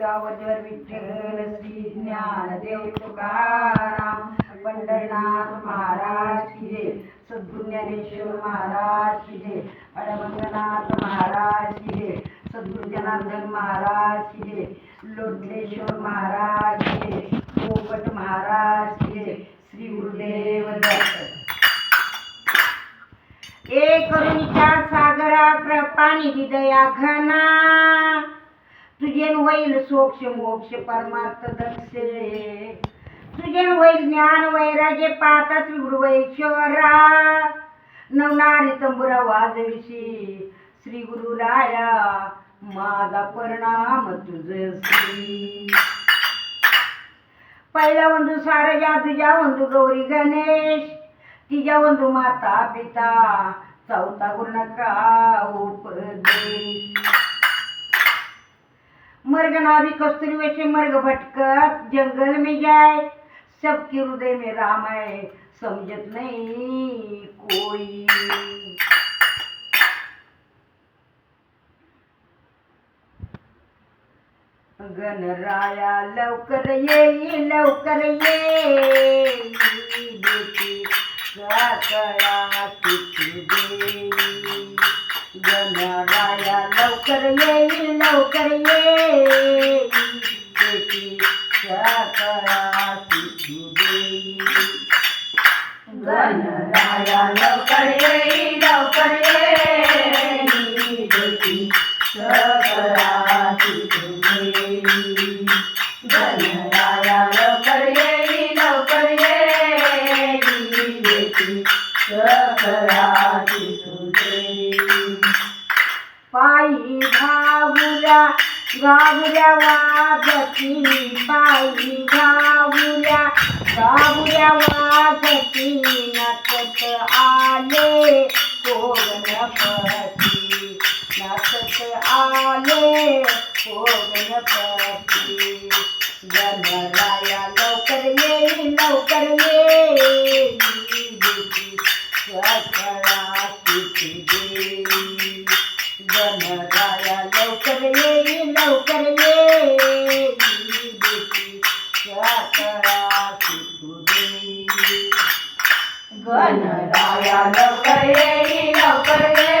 गावजर विठ्ठल श्री ज्ञानदेव तुकाराम पंढरनाथ महाराज की जय. सद्गुरु ज्ञानेश्वर महाराज की जय. अडमंगनाथ महाराज की जय. सद्गुरु जनार्दन महाराज की जय. लोटलेश्वर महाराज की जय. पोपट महाराज की जय. श्री गुरुदेव दत्त ए करुणीच्या सागरा कृपाणी हृदया घना तुझे होईल सोक्ष मोक्ष परमार्थ दर्शे तुझे होईल ज्ञान वैराग्य पाहता त्रिगुरुवैश्वरा नवनारी तंबुरा वाजविशी श्री गुरुराया माझा परिणाम तुझ श्री पहिला ಒಂದು ಸಾರಜಾ तुझ्या ಒಂದು गौरी गणेश तिच्या ಒಂದು माता पिता चौथा गुरु नका उपदेश मर्ग नाभी कस्तुरी वैसे मर्ग भटकत जंगल में जाए। सबके हृदय में राम है, समझत नहीं कोई। गणराया लवकर ये लवकर ये। देती कळा किती देई गणराया लवकर ये लवकर ये देती कळा किती देई गणराया लवकर ये लवकर ये घाबुऱ्या वाजती पायी घाबुऱ्या घाबुऱ्या वाजती नटत आले हो गणपती आले हो गणराया लवकर ये लवकर ये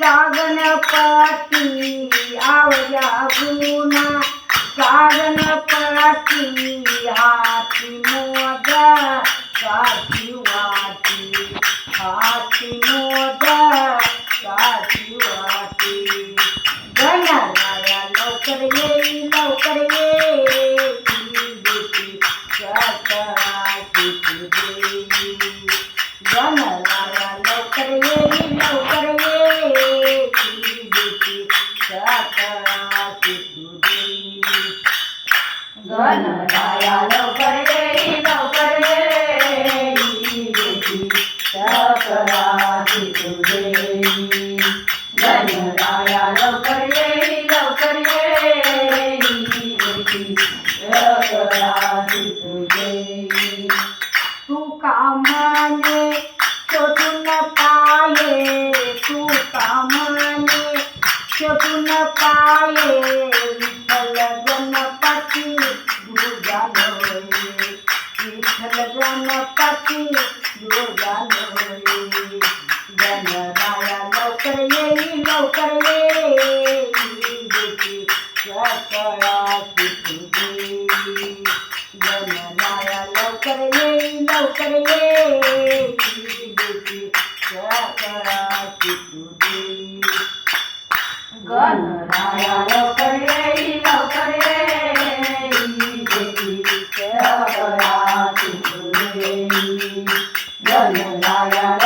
सागणपती आवया गुना सागणपती हाती मोदा साची वाटी हाती मोदा गणराया गणपती गणराया लवकर येई लवकर येई तुझी गणराया लवकर येई लवकर येई तुझी गणराया I